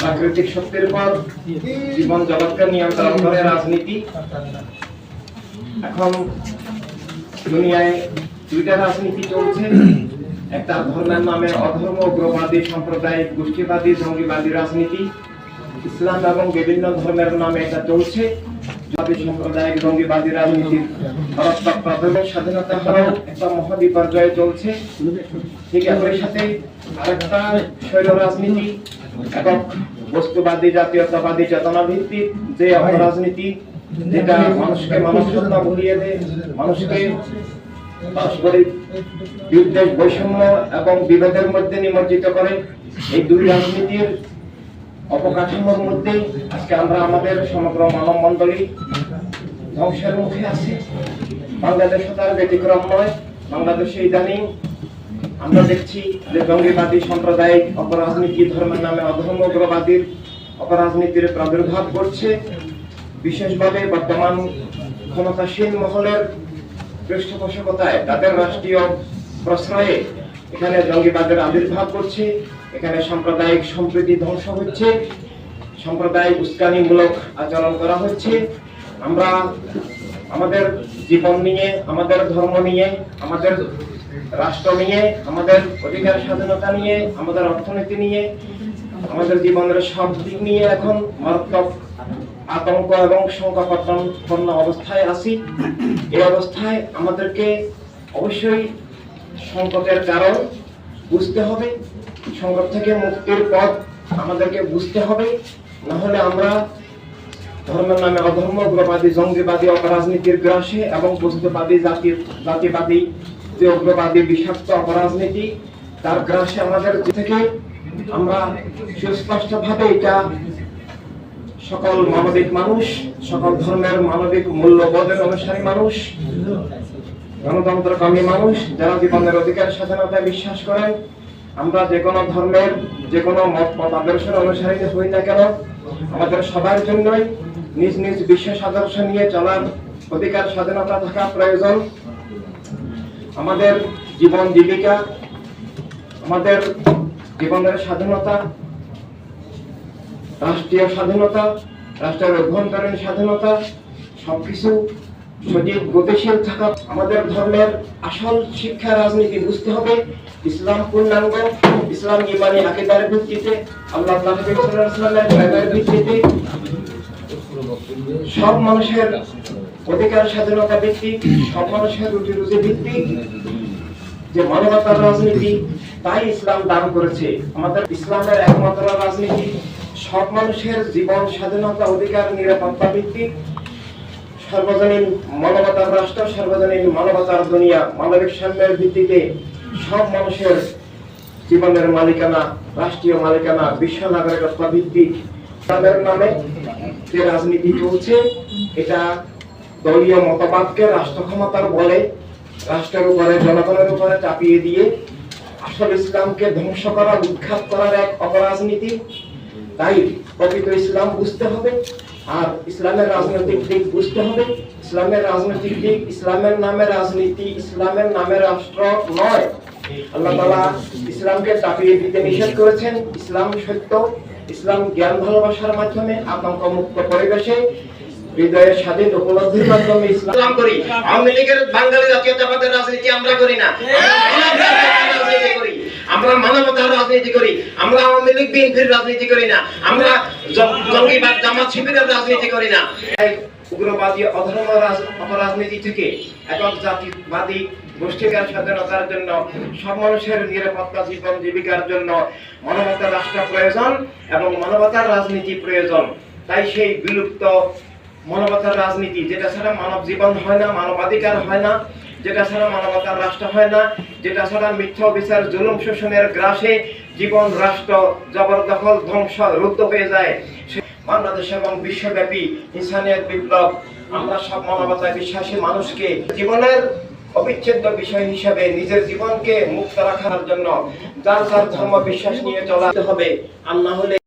প্রাকৃতিক শক্তির উপর জীবন জগৎকে নিয়ন্ত্রণ করে রাজনীতি। এখন দুনিয়ায় দুইটা রাজনীতি চলছে। একটা ধর্মের নামে অধর্ম, উগ্রবাদী, সাম্প্রদায়িক গোষ্ঠীবাদী, জঙ্গিবাদী রাজনীতি। ইসলাম এবং বিভিন্ন ধর্মের নামে এটা চলছে। সাম্প্রদায়িক জঙ্গিবাদী রাজনীতির স্বাধীনতা একটা চলছে। ঠিক একই সাথে আরেকটা শৈল রাজনীতি এবং বস্তুবাদী, জাতীয়তাবাদী যে যেটা মানুষকে মানব সত্তা ভুলিয়ে দেয়, মানুষকে পারস্পরিক বিদ্বেষ বৈষম্য এবং বিভেদের মধ্যে নিমজ্জিত করে, এই দুই রাজনীতির অপকাঠামোর মধ্যে আজকে আমরা আমাদের সমগ্র মানব মন্ডলী ধ্বংসের মুখে আছি। বাংলাদেশ তার ব্যতিক্রম নয়, বাংলাদেশে ইদানিং আমরা দেখছি যে জঙ্গিবাদী সাম্প্রদায়িক অপরাজনীতি, ধর্মের নামে অধর্ম, উগ্রবাদীর অপরাজনীতির প্রাদুর্ভাব করছে বিশেষভাবে বর্তমান ক্ষমতাসীন মহলের পৃষ্ঠপোষকতায় তাদের রাষ্ট্রীয় প্রশ্রয়ে এখানে জঙ্গিবাদের আবির্ভাব করছে এখানে সাম্প্রদায়িক সম্প্রীতি ধ্বংস হচ্ছে, সাম্প্রদায়িক উস্কানিমূলক আচরণ করা হচ্ছে। আমরা আমাদের জীবন নিয়ে, আমাদের ধর্ম নিয়ে, আমাদের রাষ্ট্র নিয়ে, আমাদের অধিকার স্বাধীনতা নিয়ে, আমাদের অর্থনীতি নিয়ে, আমাদের জীবনের সব দিক নিয়ে এখন মারাত্মক আতঙ্ক এবং সংকটাপন্ন অবস্থায় আছি। এই অবস্থায় আমাদেরকে অবশ্যই সংকটের কারণ বুঝতে হবে, সংকট থেকে মুক্তির পথ আমাদেরকে বুঝতে হবে। না হলে আমরা ধর্মের নামে অধর্ম, উগ্রবাদী, জঙ্গিবাদী, অপরাজনীতির গ্রাসে এবং বস্তুবাদী, জাতি, জাতিবাদী, যে উগ্রবাদী, বিষাক্ত অপরাজনীতি, তার গ্রাসে আমাদের থেকে আমরা সুস্পষ্ট ভাবে এটা সকল মানবিক মানুষ, সকল ধর্মের মানবিক মূল্যবোধের অনুসারী মানুষ গণতন্ত্রকামী মানুষ, যারা জীবনের অধিকার, স্বাধীনতায় বিশ্বাস করেন, আমরা যে কোনো ধর্মের, যে কোনো মত মতাদর্শের অনুসারী হই না কেন, আমাদের সবার জন্যই নিজ নিজ বিশেষ আদর্শ নিয়ে চলার অধিকার, স্বাধীনতা থাকা প্রয়োজন। আমাদের জীবন জীবিকা, আমাদের জীবনের স্বাধীনতা, রাষ্ট্রীয় স্বাধীনতা, রাষ্ট্রের অভ্যন্তরীণ স্বাধীনতা, সবকিছু সজীব গতিশীল থাকা আমাদের ধর্মের আসল শিক্ষা রাজনীতি বুঝতে হবে। ইসলাম পূর্ণাঙ্গ, ইসলাম ইমানি আকিদার ভিত্তিতে, আল্লাহ কায়দার ভিত্তিতে সব মানুষের অধিকার, স্বাধীনতা ভিত্তিক, সব মানুষের রুটি রুজি ভিত্তিক যে মানবতার রাজনীতি, তাই ইসলাম দান করেছে। আমাদের ইসলামের একমাত্র রাজনীতি সব মানুষের জীবন, স্বাধীনতা, অধিকার, নিরাপত্তা ভিত্তিক। সর্বজনীন মানবতার রাষ্ট্র, সর্বজনীন মানবতার দুনিয়া, মানবিক সাম্যের ভিত্তিতে সব মানুষের জীবনের মালিকানা, রাষ্ট্রীয় মালিকানা, বিশ্ব নাগরিকত্ব ভিত্তিক তাদের নামে যে রাজনীতি চলছে, এটা দলীয় মতবাদকে রাষ্ট্র ক্ষমতার বলে, রাষ্ট্রের উপরে, জনগণের উপরে চাপিয়ে দিয়ে আসল ইসলামকে ধ্বংস করা, উৎখাত করার এক অপরাজনীতি। তাই প্রকৃত ইসলাম বুঝতে হবে। আর ইসলামের রাজনৈতিক দিক বুঝতে হবে। ইসলামের রাজনৈতিক দিক ইসলামের নামে রাজনীতি ইসলামের নামে রাষ্ট্র নয়। আল্লাহ তাআলা ইসলামকে চাপিয়ে দিতে নিষেধ করেছেন। ইসলাম সত্য ইসলাম জ্ঞান ভালোবাসার মাধ্যমে আতঙ্ক মুক্ত পরিবেশে হৃদয়ের স্বাধীন উপলব্ধির মাধ্যমে ইসলাম করি। আওয়ামী লীগের বাঙালি জাতীয়তাবাদের রাজনীতি আমরা করি না। করি আমরা মানবতার রাজনীতি করি, আমরা আওয়ামী লীগ, বিএনপির রাজনীতি করি না, আমরা জঙ্গিবাদ, জামাত শিবিরের রাজনীতি করি না। উগ্রবাদী, অধর্ম রাজ- অপরাজনীতি থেকে একক জাতিবাদী গোষ্ঠীকার স্বাধীনতার জন্য, সব মানুষের নিরাপত্তা, জীবন, জীবিকার জন্য মানবতার রাষ্ট্র প্রয়োজন এবং মানবতার রাজনীতি প্রয়োজন। তাই সেই বিলুপ্ত মানবতার রাজনীতি, যেটা ছাড়া মানব জীবন হয় না, মানবাধিকার হয় না যেটা ছাড়া মানবতার রাষ্ট্র হয় না, যেটা ছাড়া মিথ্যা বিচার জুলুম শোষণের গ্রাসে জীবন, রাষ্ট্র জবরদখল ধ্বংস রুদ্ধ হয়ে যায়। বাংলাদেশ এবং বিশ্বব্যাপী ইনসানিয়ত বিপ্লব, আমরা সব মানবতায় বিশ্বাসী মানুষকে জীবনের অবিচ্ছেদ্য বিষয় হিসাবে নিজের জীবনকে মুক্ত রাখার জন্য যার যার ধর্ম, বিশ্বাস নিয়ে চলাতে হবে। আর না হলে